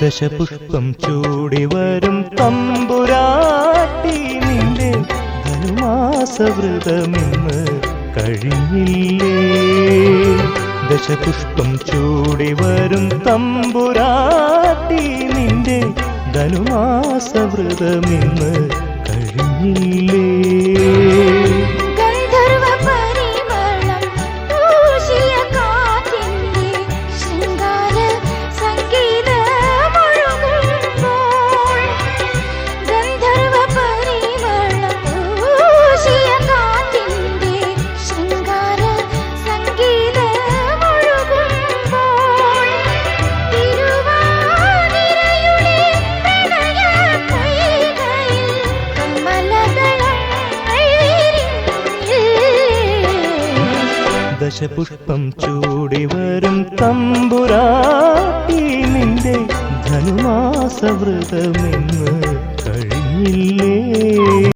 ദശപുഷ്പം ചൂടി വരും തമ്പുരാട്ടി നിന്റെ ധനുമാസവ്രതമെന്ന് കഴിഞ്ഞില്ലേ? ദശപുഷ്പം ചൂടി വരും തമ്പുരാട്ടി നിന്റെ കഴിഞ്ഞില്ല കഴിഞ്ഞില്ലേ? ദശപുഷ്പം ചൂടി വരും തമ്പുരാട്ടി നിന്റെ ധനുമാസവ്രതമെന്ന് കഴിഞ്ഞില്ലേ?